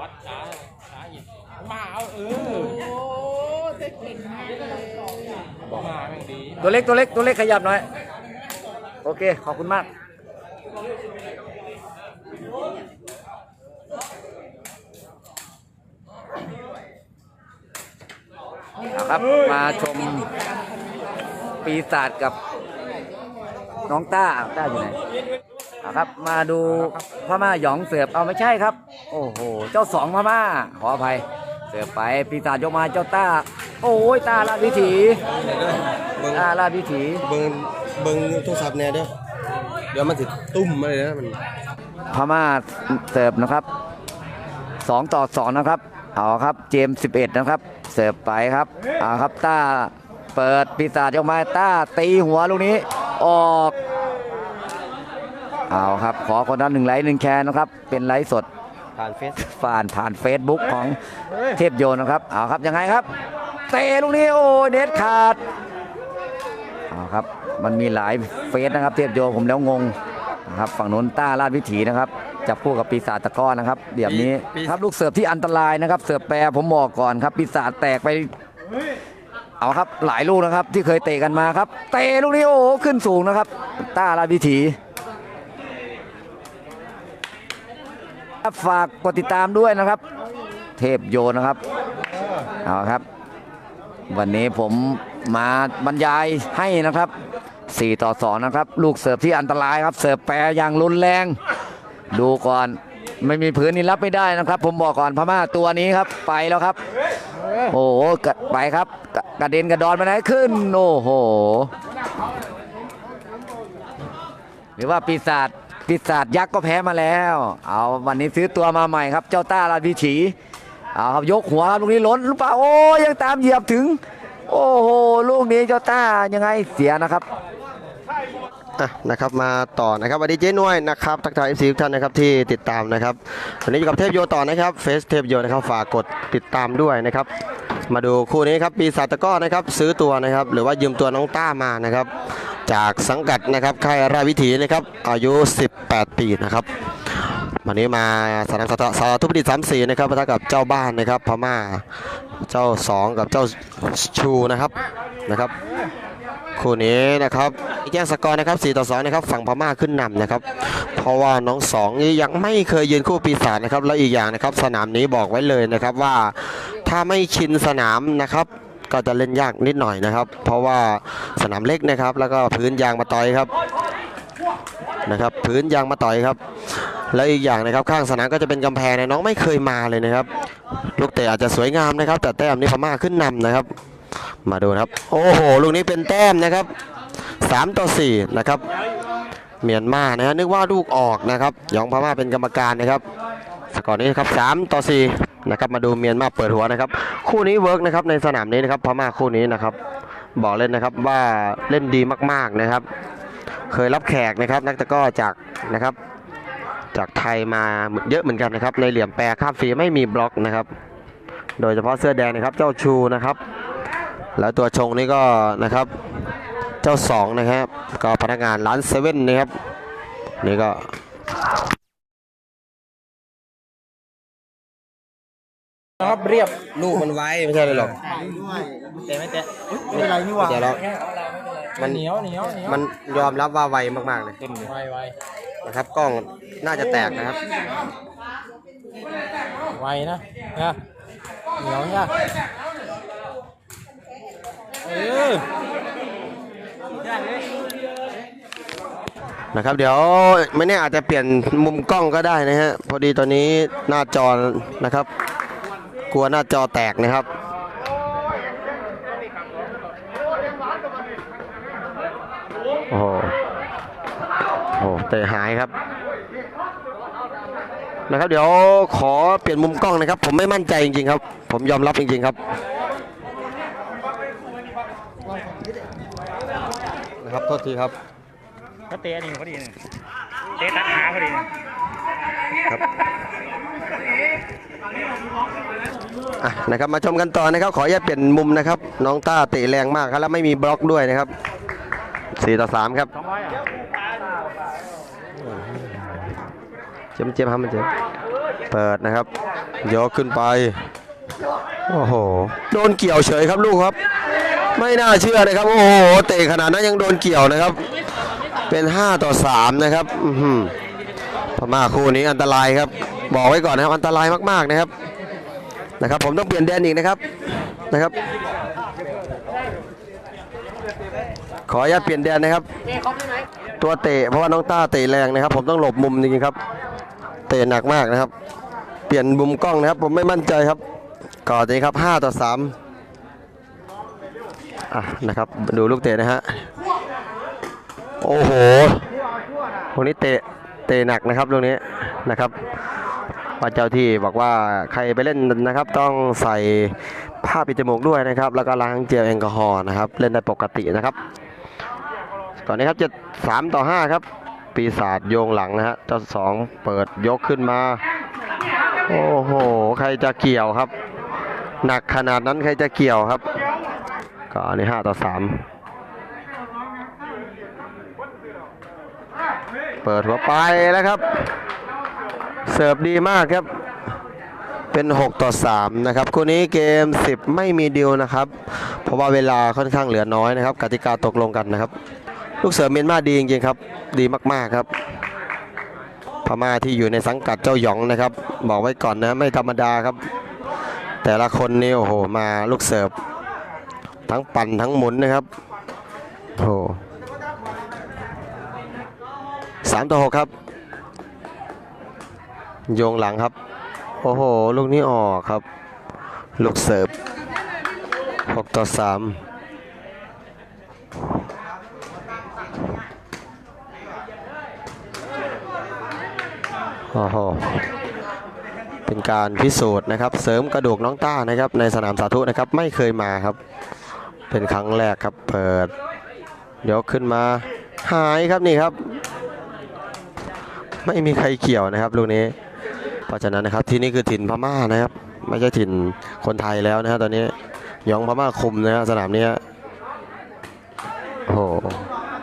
วัดช้าช้าอีกมาเอาเออโอ้จะเก่งมากเลยบอกมาแม่งดีตัวเล็กตัวเล็กตัวเล็กขยับหน่อย โอเค ขอบคุณมากนะครับ มาชมปีศาจกับ น้องต้าต้าอยู่ไหนนะครับ มาดูพม่าหยองเสือบเอาไม่ใช่ครับ โอ้โห เจ้าสองพม่าขออภัย เสือบไปปีศาจยกมาเจ้าต้า โอ้ยตาลาดวิถีเบิ้งตาลาดวิถี เบิ้งเบิ้งโทรศัพท์แน่เด้อเดี๋ยวมันสิตุ้มมาเลยนะมันพม่าเสิร์ฟนะครับสองต่อสองนะครับเอาครับเจมสิบเอ็ดนะครับ เสิร์ฟไปครับเอาครับต้าเปิดปีศาจออกมาต้าตีหัวลูกนี้ ออกเอาครับ ขอคนละหนึ่งไลค์หนึ่งแชร์นะครับ เป็นไลฟ์สดผ่านเฟซผ่านผ่านเฟซบุ๊กของเทพโยนนะครับเอาครับยังไงครับ เตะลูกนี้โอ้เน็ตขาดเอาครับมันมีหลายเฟสนะครับ เทพโยผมแล้วงงนะครับฝั่งนู้นต้าลาดวิถีนะครับจับคู่กับปีศาจตะกร้อนะครับเดี๋ยวนี้ครับลูกเสิร์ฟที่อันตรายนะครับ เสิร์ฟแปรผมบอกก่อนครับปีศาจแตกไป เอาครับหลายลูกนะครับที่เคยเตะกันมาครับ เตะลูกนี้โอ้ขึ้นสูงนะครับต้าลาดวิถีฝากกดติดตามด้วยนะครับ เทพโยนนะครับเอาครับ วันนี้ผมมาบรรยายให้นะครับ 4 ต่อ 2 นะครับ ลูกเสิร์ฟที่อันตรายครับ เสิร์ฟแปรอย่างรุนแรง ดูก่อนไม่มีพื้นนี่รับไม่ได้นะครับ ผมบอกก่อนพม่าตัวนี้ครับไปแล้วครับ โอ้โหกระไปครับ กระเด็นกระดอนไปไหนขึ้น โอ้โหหรือว่าปีศาจปีศาจยักษ์ก็แพ้มาแล้ว เอาวันนี้ซื้อตัวมาใหม่ครับ เจ้าต้าราวิถีเอาครับยกหัวครับลูกนี้ล้นหรือเปล่าโอ้ยังตามเหยียบถึง โอ้โหลูกนี้เจ้าต้ายังไงเสียนะครับ อะนะครับมาต่อนะครับสวัสดีเจ๊น้วยนะครับทักทายเอฟซีทุกท่านนะครับที่ติดตามนะครับวันนี้อยู่กับเทพโยต่อนะครับเฟซเทพโยนะครับฝากกดติดตามด้วยนะครับมาดูคู่นี้ครับปีศาจตะก้อนะครับซื้อตัวนะครับ หรือว่ายืมตัวน้องต้ามานะครับ จากสังกัดนะครับค่ายราวิถีนะครับอายุ 18 ปีนะครับวันนี้มาสนามสตาธุประดิษฐ์สามสี่นะครับปะทะกับเจ้าบ้านนะครับพม่าเจ้าสองกับเจ้าชูนะครับนะครับ คู่นี้นะครับแจ้งสกอร์นะครับ4ต่อ2นะครับฝั่งพม่าขึ้นนำนะครับ เพราะว่าน้องสองนี้ยังไม่เคยยืนคู่ปีศาจนะครับแล้วอีกอย่างนะครับ สนามนี้บอกไว้เลยนะครับว่าถ้าไม่ชินสนามนะครับก็จะเล่นยากนิดหน่อยนะครับ เพราะว่าสนามเล็กนะครับ แล้วก็พื้นยางมาต่อยครับนะครับ พื้นยางมาต่อยครับ แล้วอีกอย่างนะครับข้างสนามก็จะเป็นกำแพงนะน้องไม่เคยมาเลยนะครับ ลูกเตะอาจจะสวยงามนะครับ แต่แต้มนี้พม่าขึ้นนำนะครับ มาดูครับ โอ้โหลูกนี้เป็นแต้มนะครับ3ต่อ4นะครับเมียนมานะฮะนึกว่าลูกออกนะครับยองพม่าเป็นกรรมการนะครับสกอร์นี้ครับ3ต่อ4นะครับมาดูเมียนมาเปิดหัวนะครับ คู่นี้เวิร์กนะครับในสนามนี้นะครับพม่าคู่นี้นะครับ บอกเล่นนะครับว่าเล่นดีมากๆนะครับ เคยรับแขกนะครับ นักตะก้อจากนะครับ จากไทยมาเยอะเหมือนกันนะครับ ในเหลี่ยมแปรข้ามฟรีไม่มีบล็อกนะครับ โดยเฉพาะเสื้อแดงนะครับเจ้าชูนะครับ แล้วตัวชงนี่ก็นะครับเจ้าสองนะครับ ก็พนักงานร้านเซเว่นนะครับนี่ก็ครับเรียบลูกมันไว้ไม่ใช่เลยหรอกแต่ไม่แต่ไม่เป็นไรนี่หว่าแล้วมันเหนียวเหนียวเหนียวมันยอมรับว่าไวมากๆเลยเต็มไวไวนะครับกล้องน่าจะแตกนะครับ ไวนะนะเหนียวเนี่ยเออ นะครับ เดี๋ยวไม่แน่อาจจะเปลี่ยนมุมกล้องก็ได้นะฮะพอดีตอนนี้หน้าจอนะครับ กลัวหน้าจอแตกนะครับโอ้โหโอ้โหเตะหายครับนะครับ เดี๋ยวขอเปลี่ยนมุมกล้องนะครับ ผมไม่มั่นใจจริงๆครับ ผมยอมรับจริงๆครับ นะครับโทษทีครับก็เตะนี่พอดีนี่เตะตัดขาพอดีครับนะครับมาชมกันต่อนะครับ ขออย่าเปลี่ยนมุมนะครับ น้องต้าเตะแรงมากครับแล้วไม่มีบล็อกด้วยนะครับ4ต่อ3ครับเจ็บเจ็บครัมันเจ็บเปิดนะครับยกขึ้นไปโอ้โหโดนเกี่ยวเฉยครับลูกครับ ไม่น่าเชื่อนะครับ โอ้โหเตะขนาดนั้นยังโดนเกี่ยวนะครับ เป็น 5 ต่อ 3 นะครับพม่าคู่นี้อันตรายครับ บอกไว้ก่อนนะครับอันตรายมากๆนะครับนะครับ ผมต้องเปลี่ยนแดนอีกนะครับนะครับ ขออนุญาตเปลี่ยนแดนนะครับ ตัวเตะเพราะว่าน้องต้าเตะแรงนะครับ ผมต้องหลบมุมจริงๆครับ เตะหนักมากนะครับ เปลี่ยนมุมกล้องนะครับ ผมไม่มั่นใจครับก่อนนี้ครับ5ต่อ3 อะนะครับดูลูกเตะนะฮะโอ้โหตรงนี้เตะเตะหนักนะครับตรงนี้นะครับว่าเจ้าที่บอกว่าใครไปเล่นนะครับต้องใส่ผ้าปิดจมูกด้วยนะครับ แล้วก็ล้างเจลแอลกอฮอล์นะครับ เล่นได้ปกตินะครับก่อนนี้ครับจะสามต่อห้าครับ ปีศาจโยงหลังนะฮะเจ้าสองเปิดยกขึ้นมา โอ้โห ใครจะเกี่ยวครับ หนักขนาดนั้นใครจะเกี่ยวครับ ก็อันนี้ห้าต่อสามเปิดหัวไปแล้วครับ เสิร์ฟดีมากครับ เป็น 6 ต่อ 3 นะครับ คู่นี้เกม 10 ไม่มีดิวนะครับ เพราะว่าเวลาค่อนข้างเหลือน้อยนะครับ กติกาตกลงกันนะครับ ลูกเสือเมียนมาดีจริงๆครับ ดีมากๆครับ พม่าที่อยู่ในสังกัดเจ้าหยองนะครับ บอกไว้ก่อนนะไม่ธรรมดาครับ แต่ละคนนี่โอ้โหมาลูกเสิร์ฟ ทั้งปั่นทั้งหมุนนะครับโอ้สามต่อหกครับ โยงหลังครับ โอ้โห ลูกนี้ออกครับ ลูกเสิร์ฟหกต่อสามโอ้โหเป็นการพิสูจน์นะครับ เสริมกระดูกน้องต้านะครับ ในสนามสาธุนะครับ ไม่เคยมาครับ เป็นครั้งแรกครับเปิด ยกขึ้นมาหายครับนี่ครับ ไม่มีใครเกี่ยวนะครับลูกนี้ เพราะฉะนั้นนะครับที่นี่คือถิ่นพม่านะครับ ไม่ใช่ถิ่นคนไทยแล้วนะฮะตอนนี้ยองพม่าคุมนะฮะสนามนี้โอ้โห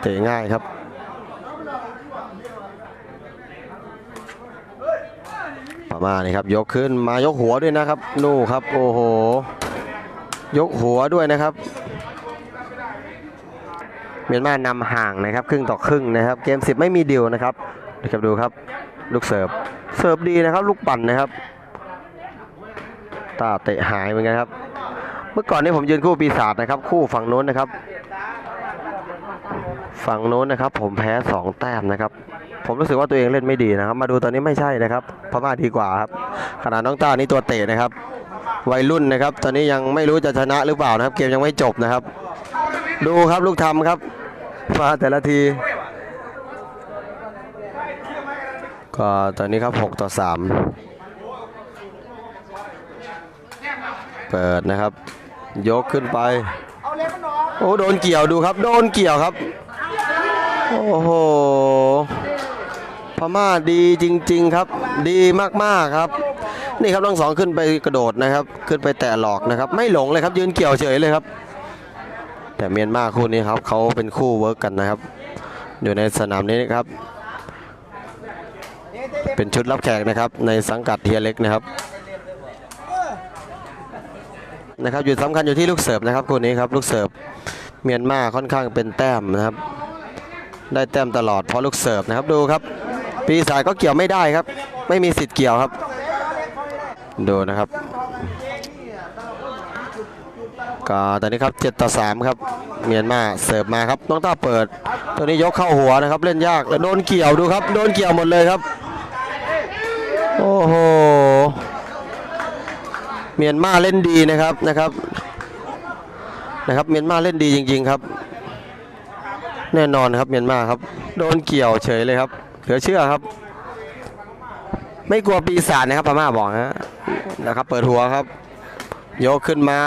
เตะง่ายครับพม่านี่ครับยกขึ้นมายกหัวด้วยนะครับนู่ครับโอ้โหยกหัวด้วยนะครับ เมียนมานำห่างนะครับครึ่งต่อครึ่งนะครับ เกม 10 ไม่มีดิวนะครับนะครับดูครับลูกเสิร์ฟเสิร์ฟดีนะครับ ลูกปั่นนะครับตาเตะหายเหมือนกันครับ เมื่อก่อนนี้ผมยืนคู่ปีศาจนะครับ คู่ฝั่งโน้นนะครับ ฝั่งโน้นนะครับ ผมแพ้สองแต้มนะครับ ผมรู้สึกว่าตัวเองเล่นไม่ดีนะครับ มาดูตอนนี้ไม่ใช่นะครับพม่าดีกว่าครับขนาดน้องต้านี่ตัวเตะนะครับ วัยรุ่นนะครับ ตอนนี้ยังไม่รู้จะชนะหรือเปล่านะครับ เกมยังไม่จบนะครับ ดูครับลูกทำครับมาแต่ละที ก็ตอนนี้ครับ 6 ต่อ 3 เปิดนะครับ ยกขึ้นไป โอ้โดนเกี่ยวดูครับ โดนเกี่ยวครับ โอ้โหพม่าดีจริง ๆครับ ดีมากๆครับ นี่ครับทั้งสองขึ้นไปกระโดดนะครับ ขึ้นไปแตะหลอกนะครับ ไม่หลงเลยครับยืนเกี่ยวเฉยเลยครับ แต่เมียนมาคู่นี้ครับเขาเป็นคู่เวิร์กกันนะครับ อยู่ในสนามนี้นะครับ เป็นชุดรับแขกนะครับ ในสังกัดเฮียเล็กนะครับนะครับอยู่สำคัญอยู่ที่ลูกเสิร์ฟนะครับคู่นี้ครับลูกเสิร์ฟเมียนมาค่อนข้างเป็นแต้มนะครับ ได้แต้มตลอดเพราะลูกเสิร์ฟนะครับดูครับ ปีศาจก็เกี่ยวไม่ได้ครับ ไม่มีสิทธิ์เกี่ยวครับ ดูนะครับ ก็ตอนนี้ครับ7ต่อ3ครับเมียนมาเสิร์ฟมาครับน้องต้าเปิด ตัวนี้ยกเข้าหัวนะครับ เล่นยากแล้วโดนเกี่ยวดูครับ โดนเกี่ยวหมดเลยครับ โอ้โหเมียนมาเล่นดีนะครับนะครับนะครับเมียนมาเล่นดีจริง ๆครับ แน่นอนครับเมียนมาครับ โดนเกี่ยวเฉยเลยครับเหลือเชื่อครับ ไม่กลัวปีศาจนะครับพม่าบอกนะนะครับ เปิดหัวครับ ยกขึ้นมา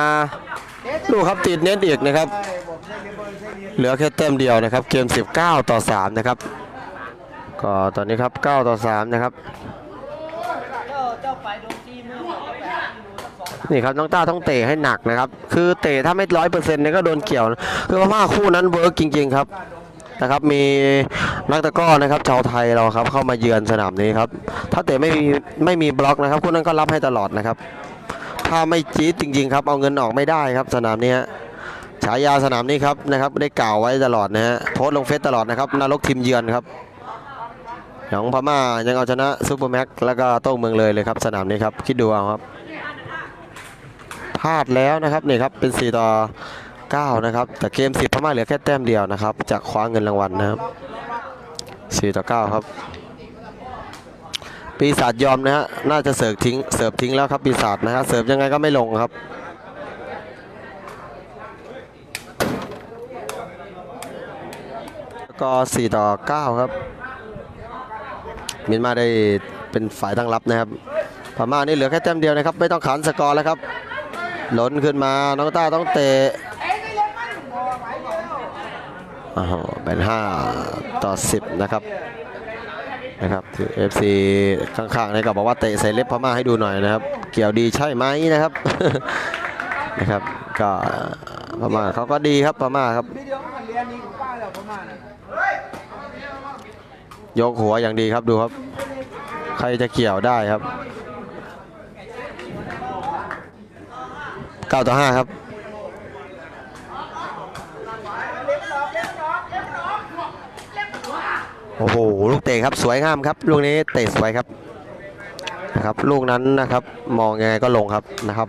ดูครับติดเน็ตอีกนะครับ เหลือแค่แต้มเดียวนะครับ เกม 19 ต่อ 3 นะครับ ก็ตอนนี้ครับ 9 ต่อ 3 นะครับ นี่ครับน้องต้าต้องเตะให้หนักนะครับ คือเตะถ้าไม่ร้อยเปอร์เซ็นต์เนี่ยก็โดนเกี่ยวนะคือพม่าคู่นั้นเวิร์กจริง ๆ ครับนะครับมีนักตะก้อนะครับชาวไทยเราครับเข้ามาเยือนสนามนี้ครับ ถ้าเตะไม่มีไม่มีบล็อกนะครับคนนั้นก็รับให้ตลอดนะครับ ถ้าไม่จี๊ดจริง ๆ ครับ เอาเงินออกไม่ได้ครับ สนามนี้ฮะฉายาสนามนี้ครับนะครับ ได้กล่าวไว้ตลอดนะฮะโพสลงเฟซตลอดนะครับนรกทีมเยือนครับของพม่ายังเอาชนะซูเปอร์แม็กแล้วก็โต้งเมืองเลยเลยครับ สนามนี้ครับคิดดูเอาครับพลาดแล้วนะครับนี่ครับเป็น 4 ต่อ 9 นะครับ แต่เกม 10พม่าเหลือแค่แต้มเดียวนะครับจากคว้าเงินรางวัลนะครับ 4 ต่อ 9 ครับ ปีศาจยอมนะฮะน่าจะเสิร์ฟทิ้งเสิร์ฟทิ้งแล้วครับปีศาจนะฮะเสิร์ฟยังไงก็ไม่ลงครับก็4ต่อ 9 ครับเมียนมาได้เป็นฝ่ายตั้งรับนะครับพม่านี่เหลือแค่แต้มเดียวนะครับ ไม่ต้องขันสกอร์แล้วครับหล้นขึ้นมาน้องต้าต้องเตะอ้าวเป็น5ต่อ 10 นะครับ นะครับเอฟซีข้างๆนี่ก็บอกว่าเตะใส่เล็บพม่าให้ดูหน่อยนะครับ เกี่ยวดีใช่ไหมนะครับนะครับ ก็พม่าเขาก็ดีครับพม่าครับยกหัวอย่างดีครับดูครับ ใครจะเกี่ยวได้ครับ9ต่อ5ครับ โอ้โหลูกเตะครับสวยงามครับลูกนี้เตะสวยครับนะครับ ลูกนั้นนะครับมองยังไงก็ลงครับนะครับ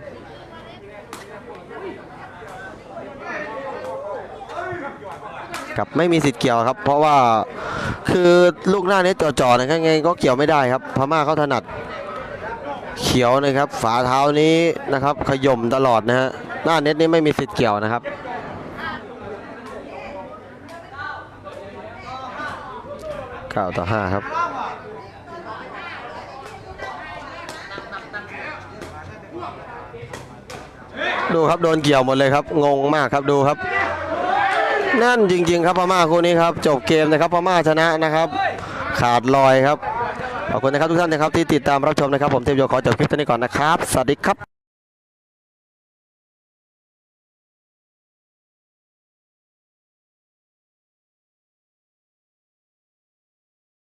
ครับไม่มีสิทธิ์เกี่ยวครับ เพราะว่าคือลูกหน้านี้จ่อๆนะครับไงก็เกี่ยวไม่ได้ครับ พม่าเขาถนัด เขียวนะครับ ฝาเท้านี้นะครับ ขย่มตลอดนะฮะหน้าเน็ตนี้ไม่มีสิทธิ์เกี่ยวนะครับ 9 ต่อ 5 ครับดูครับโดนเกี่ยวหมดเลยครับงงมากครับดูครับ นั่นจริง ๆ ครับพม่าคู่นี้ครับจบเกมนะครับพม่าชนะนะครับ ขาดลอยครับขอบคุณนะครับทุกท่านนะครับที่ติดตามรับชมนะครับ ผมเทพโยขอจบคลิปเท่านี้ก่อนนะครับสวัสดีครับ